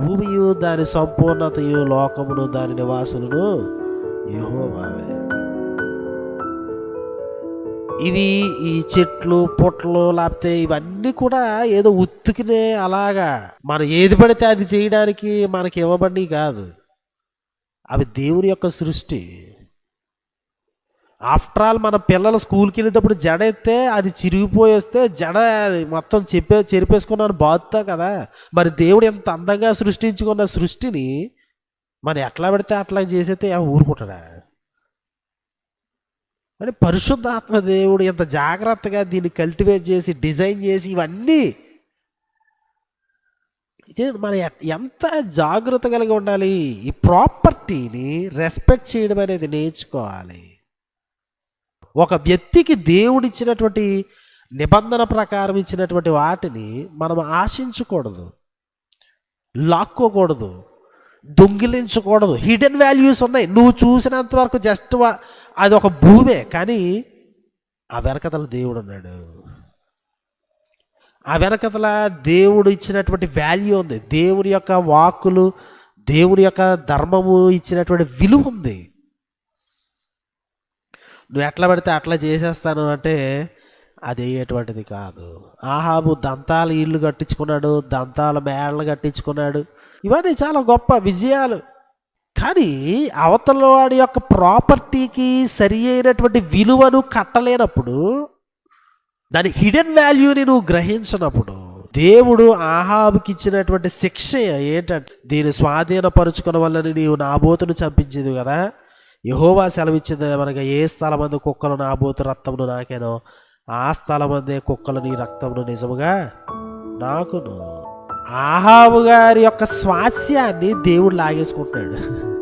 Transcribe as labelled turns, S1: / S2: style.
S1: భూమియు దాని సంపూర్ణతయు లోకమును దాని నివాసులను యెహోవావే. ఇవి ఈ చెట్లు పుట్టలు లేకపోతే ఇవన్నీ కూడా ఏదో ఉత్తుకునే అలాగా. మనం ఏది పడితే అది చేయడానికి మనకి ఇవ్వబడి కాదు. అవి దేవుని యొక్క సృష్టి. ఆఫ్టర్ ఆల్ మన పిల్లలు స్కూల్కి వెళ్ళేటప్పుడు జడ ఎత్తే అది చిరిగిపోయి వస్తే జడ మొత్తం చెప్పే చెరిపేసుకున్నాను బాధతా కదా. మరి దేవుడు ఎంత అందంగా సృష్టించుకున్న సృష్టిని మరి ఎట్లా పెడితే అట్లా చేసేస్తే ఆ ఊరుకుంటాడా? అంటే పరిశుద్ధాత్మ దేవుడు ఎంత జాగ్రత్తగా దీన్ని కల్టివేట్ చేసి డిజైన్ చేసి ఇవన్నీ మనం మన ఎంత జాగ్రత్త కలిగి ఉండాలి? ఈ ప్రాపర్టీని రెస్పెక్ట్ చేయడం అనేది నేర్చుకోవాలి. ఒక వ్యక్తికి దేవుడిచ్చినటువంటి నిబంధన ప్రకారం ఇచ్చినటువంటి వాటిని మనం ఆశించకూడదు. లాక్కోకూడదు. దొంగిలించకూడదు. హిడెన్ వాల్యూస్ ఉన్నాయి. నువ్వు చూసినంత వరకు జస్ట్ అది ఒక భూమే కానీ ఆ వెనకతల దేవుడు ఉన్నాడు. ఆ వెనకతల దేవుడు ఇచ్చినటువంటి వాల్యూ ఉంది. దేవుని యొక్క వాక్కులు దేవుని యొక్క ధర్మము ఇచ్చినటువంటి విలువ ఉంది. నువ్వు ఎట్లా పడితే అట్లా చేసేస్తాను అంటే అది అయ్యేటువంటిది కాదు. ఆహాబు దంతాల ఇల్లు కట్టించుకున్నాడు దంతాల మేడలు కట్టించుకున్నాడు. ఇవన్నీ చాలా గొప్ప విజయాలు. కానీ అవతల వాడి యొక్క ప్రాపర్టీకి సరి అయినటువంటి విలువను కట్టలేనప్పుడు దాని హిడెన్ వాల్యూని నువ్వు గ్రహించినప్పుడు దేవుడు ఆహాబుకి ఇచ్చినటువంటి శిక్ష ఏంటంటే దీన్ని స్వాధీనపరుచుకున్న వల్లని నీవు నాబోతును చంపించేది కదా. యహోవా సెలవిచ్చింది మనకి ఏ స్థలం మంది కుక్కలు నాబోతు రక్తమును నాకేనో ఆ స్థలం అందే కుక్కలు నీ రక్తమును నిజముగా నాకును. ఆహాబు గారి యొక్క స్వాస్యాన్ని దేవుడు లాగేసుకుంటున్నాడు.